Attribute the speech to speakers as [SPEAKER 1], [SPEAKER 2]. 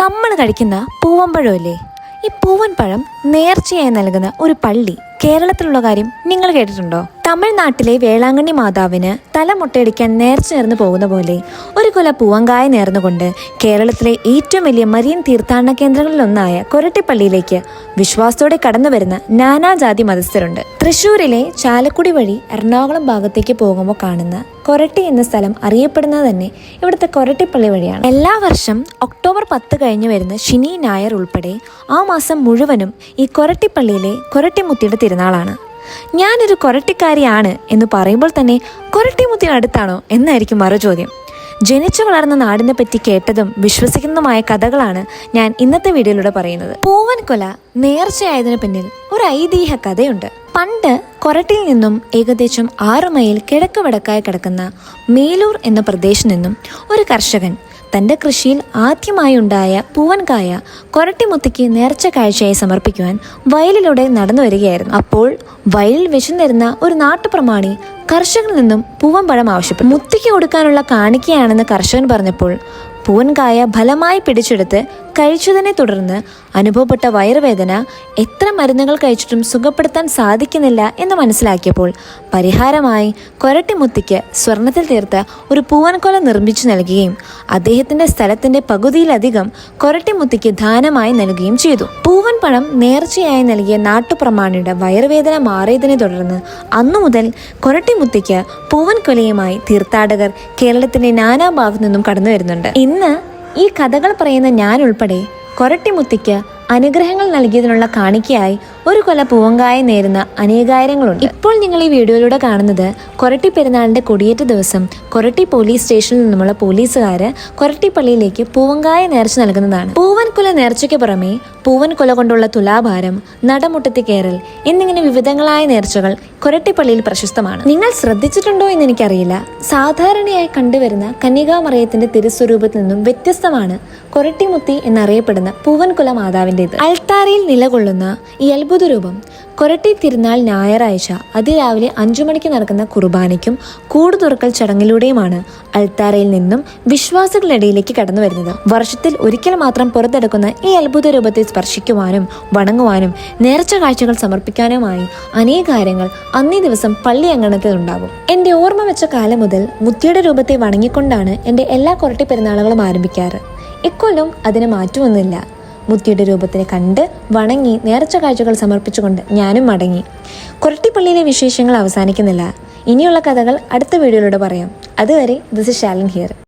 [SPEAKER 1] നമ്മൾ കഴിക്കുന്ന പൂവമ്പഴമല്ലേ ഈ പൂവൻ പഴം നേർച്ചയായി നൽകുന്ന ഒരു പള്ളി. കേരളത്തിലുള്ള കാര്യം നിങ്ങൾ കേട്ടിട്ടുണ്ടോ? തമിഴ്നാട്ടിലെ വേളാങ്കണ്ണി മാതാവിന് തല മുട്ടയടിക്കാൻ നേർച്ചു നേർന്നു പോകുന്ന പോലെ ഒരു കുല പൂവങ്കായ നേർന്നുകൊണ്ട് കേരളത്തിലെ ഏറ്റവും വലിയ മരിയൻ തീർത്ഥാടന കേന്ദ്രങ്ങളിലൊന്നായ കൊരട്ടിപ്പള്ളിയിലേക്ക് വിശ്വാസത്തോടെ കടന്നു വരുന്ന നാനാജാതി മതസ്ഥരുണ്ട്. തൃശൂരിലെ ചാലക്കുടി വഴി എറണാകുളം ഭാഗത്തേക്ക് പോകുമ്പോൾ കാണുന്ന കൊരട്ടി എന്ന സ്ഥലം അറിയപ്പെടുന്നത് തന്നെ ഇവിടുത്തെ കൊരട്ടിപ്പള്ളി വഴിയാണ്. എല്ലാ വർഷം ഒക്ടോബർ പത്ത് കഴിഞ്ഞ് വരുന്ന ശനി ഞായർ ഉൾപ്പെടെ ആ മാസം മുഴുവനും ഈ കൊരട്ടിപ്പള്ളിയിലെ കൊരട്ടിമുത്തിയുടെ തിരുനാളാണ് ഞാനൊരു കൊരട്ടിക്കാരിയാണ് എന്ന് പറയുമ്പോൾ തന്നെ കൊരട്ടിമുത്തിനടുത്താണോ എന്നായിരിക്കും മറു ചോദ്യം. ജനിച്ചു വളർന്ന നാടിനെ പറ്റി കേട്ടതും വിശ്വസിക്കുന്നതുമായ കഥകളാണ് ഞാൻ ഇന്നത്തെ വീഡിയോയിലൂടെ പറയുന്നത്. പൂവൻ കൊല നേർച്ചയായതിനു പിന്നിൽ ഒരു ഐതിഹ്യ കഥയുണ്ട്. പണ്ട് കൊരട്ടിൽ നിന്നും ഏകദേശം ആറു മൈൽ കിഴക്ക് വടക്കായി കിടക്കുന്ന മേലൂർ എന്ന പ്രദേശത്ത് നിന്നും ഒരു കർഷകൻ തന്റെ കൃഷിയിൽ ആദ്യമായി ഉണ്ടായ പൂവൻകായ കൊരട്ടിമുത്തിക്ക് നേർച്ച കാഴ്ചയായി സമർപ്പിക്കുവാൻ വയലിലൂടെ നടന്നു വരികയായിരുന്നു. അപ്പോൾ വയലിൽ വിശന്നിരുന്ന ഒരു നാട്ടുപ്രമാണി കർഷകനിൽ നിന്നും പൂവൻപഴം ആവശ്യപ്പെട്ടു. മുത്തിക്ക് കൊടുക്കാനുള്ള കാണിക്കയാണെന്ന് കർഷകൻ പറഞ്ഞപ്പോൾ പൂവൻകായ ഫലമായി പിടിച്ചെടുത്ത് കഴിച്ചതിനെ തുടർന്ന് അനുഭവപ്പെട്ട വയറുവേദന എത്ര മരുന്നുകൾ കഴിച്ചിട്ടും സുഖപ്പെടുത്താൻ സാധിക്കുന്നില്ല എന്ന് മനസ്സിലാക്കിയപ്പോൾ പരിഹാരമായി കൊരട്ടിമുത്തിക്ക് സ്വർണത്തിൽ തീർത്ത ഒരു പൂവൻകൊല നിർമ്മിച്ചു നൽകുകയും അദ്ദേഹത്തിന്റെ സ്ഥലത്തിന്റെ പകുതിയിലധികം കൊരട്ടിമുത്തിക്ക് ദാനമായി നൽകുകയും ചെയ്തു. പൂവൻ പണം നേർച്ചയായി നൽകിയ നാട്ടുപ്രമാണിയുടെ വയറുവേദന മാറിയതിനെ തുടർന്ന് അന്നു മുതൽ കൊരട്ടിമുത്തിക്ക് പൂവൻകൊലയുമായി തീർത്ഥാടകർ കേരളത്തിന്റെ നാനാഭാഗത്തു നിന്നും കടന്നു വരുന്നുണ്ട്. ഇന്ന് ഈ കഥകൾ പറയുന്ന ഞാൻ ഉൾപ്പെടെ കൊരട്ടിമുത്തിക്ക് അനുഗ്രഹങ്ങൾ നൽകിയതിനുള്ള കാണിക്കയായി ഒരു കൊല പൂവങ്കായ നേരുന്ന അനേകായിരങ്ങളുണ്ട്. ഇപ്പോൾ നിങ്ങൾ ഈ വീഡിയോയിലൂടെ കാണുന്നത് കൊരട്ടി പെരുന്നാളിന്റെ കൊടിയേറ്റ ദിവസം കൊരട്ടി പോലീസ് സ്റ്റേഷനിൽ നിന്നുമുള്ള പോലീസുകാര് കൊരട്ടി പള്ളിയിലേക്ക് പൂവങ്കായ നേർച്ച നൽകുന്നതാണ്. പൂവൻ കൊല നേർച്ചയ്ക്ക് പുറമെ പൂവൻ കൊല കൊണ്ടുള്ള തുലാഭാരം നടമുട്ടത്തി കയറൽ എന്നിങ്ങനെ വിവിധങ്ങളായ നേർച്ചകൾ കൊരട്ടിപ്പള്ളിയിൽ പ്രശസ്തമാണ്. നിങ്ങൾ ശ്രദ്ധിച്ചിട്ടുണ്ടോ എന്ന് എനിക്കറിയില്ല. സാധാരണയായി കണ്ടുവരുന്ന കന്യകാമറയത്തിന്റെ തിരുസ്വരൂപത്തിൽ നിന്നും വ്യത്യസ്തമാണ് കൊരട്ടിമുത്തി എന്നറിയപ്പെടുന്ന പൂവൻകുല മാതാവിന്റെത് അൽത്താരയിൽ നിലകൊള്ളുന്ന ഈ അത്ഭുത രൂപം കൊരട്ടി തിരുനാൾ ഞായറാഴ്ച അതിരാവിലെ അഞ്ചു മണിക്ക് നടക്കുന്ന കുർബാനയ്ക്കും കൂട് തുറക്കൽ ചടങ്ങിലൂടെയുമാണ് അൾത്താരയിൽ നിന്നും വിശ്വാസികളിടയിലേക്ക് കടന്നു വരുന്നത്. വർഷത്തിൽ ഒരിക്കൽ മാത്രം പുറത്തെടുക്കുന്ന ഈ അത്ഭുത രൂപത്തെ സ്പർശിക്കുവാനും വണങ്ങുവാനും നേർച്ച കാഴ്ചകൾ സമർപ്പിക്കാനുമായി അനേക കാര്യങ്ങൾ അന്നേ ദിവസം പള്ളി അങ്കണത്തിൽ ഉണ്ടാകും. എന്റെ ഓർമ്മ വെച്ച കാലം മുതൽ മുത്തിയുടെ രൂപത്തെ വണങ്ങിക്കൊണ്ടാണ് എന്റെ എല്ലാ കൊരട്ടി പെരുന്നാളുകളും ആരംഭിക്കാറ്. ഇക്കൊല്ലം അതിന് മാറ്റമൊന്നുമില്ല. മുത്തിയുടെ രൂപത്തിനെ കണ്ട് വണങ്ങി നേർച്ച കാഴ്ചകൾ സമർപ്പിച്ചുകൊണ്ട് ഞാനും മടങ്ങി. കൊരട്ടിപ്പള്ളിയിലെ വിശേഷങ്ങൾ അവസാനിക്കുന്നില്ല. ഇനിയുള്ള കഥകൾ അടുത്ത വീഡിയോയിലൂടെ പറയാം. അതുവരെ ദിസ് ഇസ് ഷാലൻ ഹിയർ